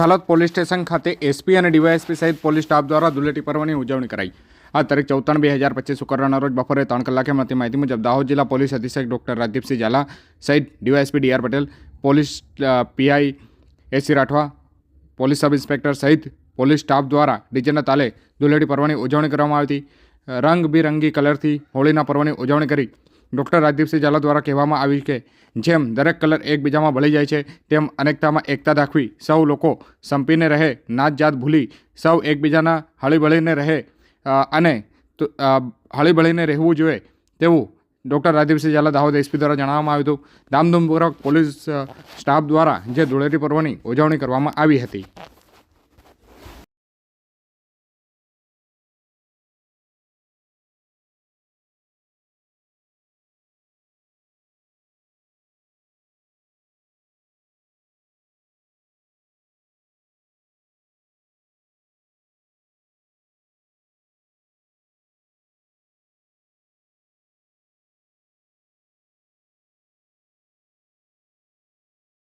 હાલત police station ખાતે SP અને ડીવાયએસપી સહિત પોલીસ સ્ટાફ દ્વારા ધૂળેટી પર્વની ઉજવણી કરાઈ. આ તારીખ ચૌદ બે હજાર પચીસ શુક્રવારના રોજ બપોરે ત્રણ કલાકે મળતી માહિતી મુજબ દાહોદ જિલ્લા પોલીસ અધિક્ષક ડોક્ટર રાજદીપસિંહ ઝાલા સહિત DySP DR Patel, police PI AC Rathwa, police sub inspector સહિત પોલીસ સ્ટાફ દ્વારા ડીજેના તાલે ધૂળેટી પર્વની ઉજવણી કરવામાં આવી હતી. રંગબિરંગી કલરથી હોળીના પર્વની ઉજવણી કરી ડૉક્ટર રાજદીપસિંહ ઝાલા દ્વારા કહેવામાં આવ્યું કે જેમ દરેક કલર એકબીજામાં ભળી જાય છે, તેમ અનેકતામાં એકતા દાખવી સૌ લોકો સંપીને રહે, નાત જાત ભૂલી સૌ એકબીજાના હળીભળીને રહે અને હળીભળીને રહેવું જોઈએ તેવું ડૉક્ટર રાજદીપસિંહ ઝાલા દાહોદ એસપી દ્વારા જણાવવામાં આવ્યું હતું. ધામધૂમપૂર્વક પોલીસ સ્ટાફ દ્વારા જે ધૂળેટી પર્વની ઉજવણી કરવામાં આવી હતી.